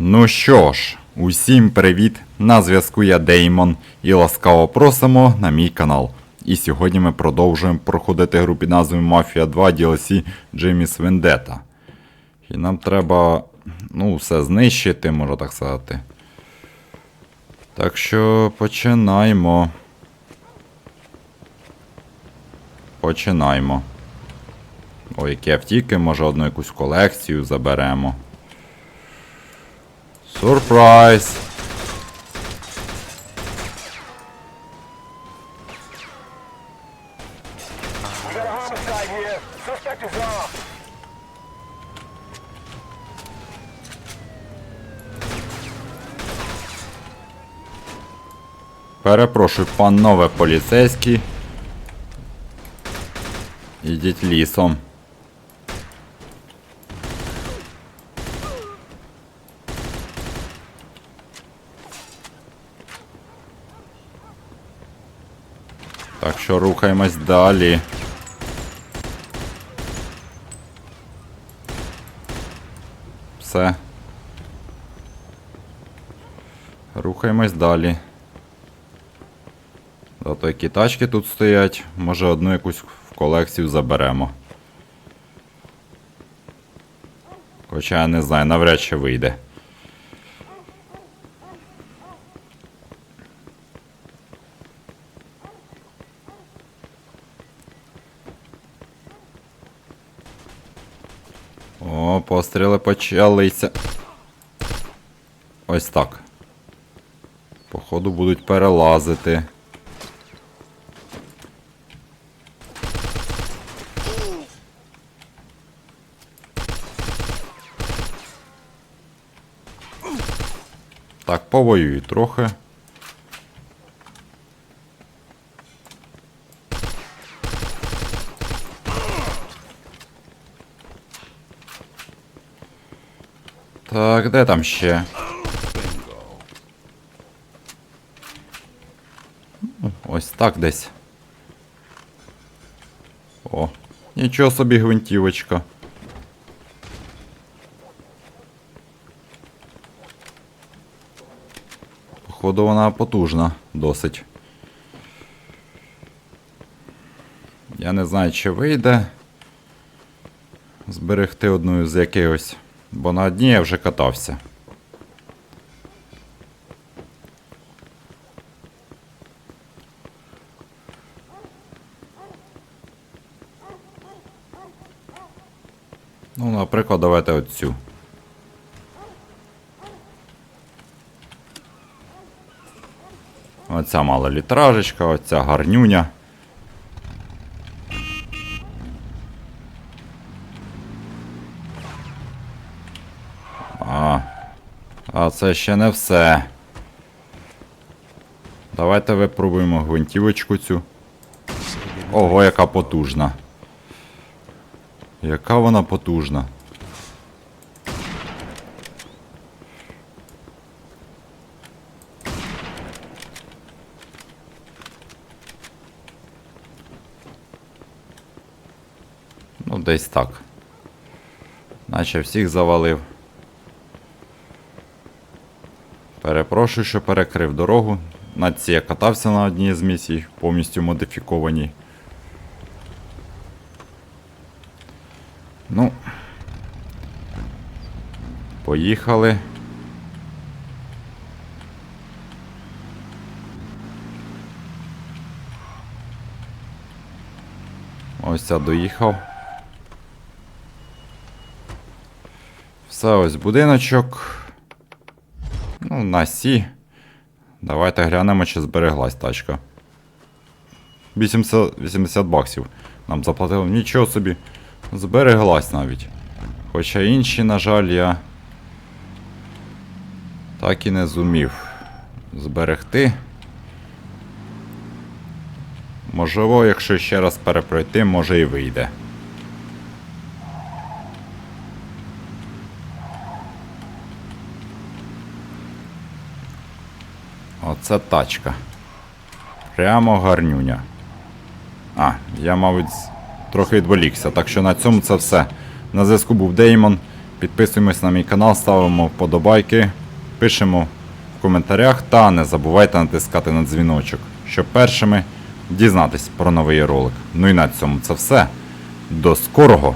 Ну що ж, усім привіт! На зв'язку я Деймон і ласкаво просимо на мій канал. І сьогодні ми продовжуємо проходити гру під Mafia 2 DLC Джейміс Вендета. І нам треба, ну, все знищити, можна так сказати. Так що починаємо. Починаємо. Ой, які автівки, може одну якусь колекцію заберемо. Off. Перепрошую, панове поліцейські. Ідіть лісом. Так що рухаємось далі. Все. Рухаємось далі. Зато які тачки тут стоять, може одну якусь в колекцію заберемо. Хоча я не знаю, навряд чи вийде. О, постріли почалися. Ось так. Походу будуть перелазити. Так, повоюю трохи. Так, де там ще? Ось так десь. О, нічого собі гвинтівочка. Походу вона потужна досить. Я не знаю, чи вийде зберегти одну з якихось, бо на одній я вже катався. Ну, наприклад, давайте оцю. Оця малолітражечка, оця гарнюня. А, а це ще не все. Давайте випробуємо гвинтівочку цю. Ого, яка потужна. Яка вона потужна. Ну, десь так. Наче всіх завалив. Перепрошую, що перекрив дорогу. На цій я катався на одній з місій, повністю модифікованій. Ну. Поїхали. Ось я доїхав. Все, ось будиночок. Ну, на сі. Давайте глянемо, чи збереглась тачка. 80, 80 баксів нам заплатили. Нічого собі. Збереглась навіть. Хоча інші, на жаль, я так і не зумів зберегти. Можливо, якщо ще раз перепройти, може і вийде. Оце тачка. Прямо гарнюня. А, я, мабуть, трохи відволікся. Так що на цьому це все. На зв'язку був Деймон. Підписуємось на мій канал, ставимо вподобайки, пишемо в коментарях та не забувайте натискати на дзвіночок, щоб першими дізнатись про новий ролик. Ну і на цьому це все. До скорого!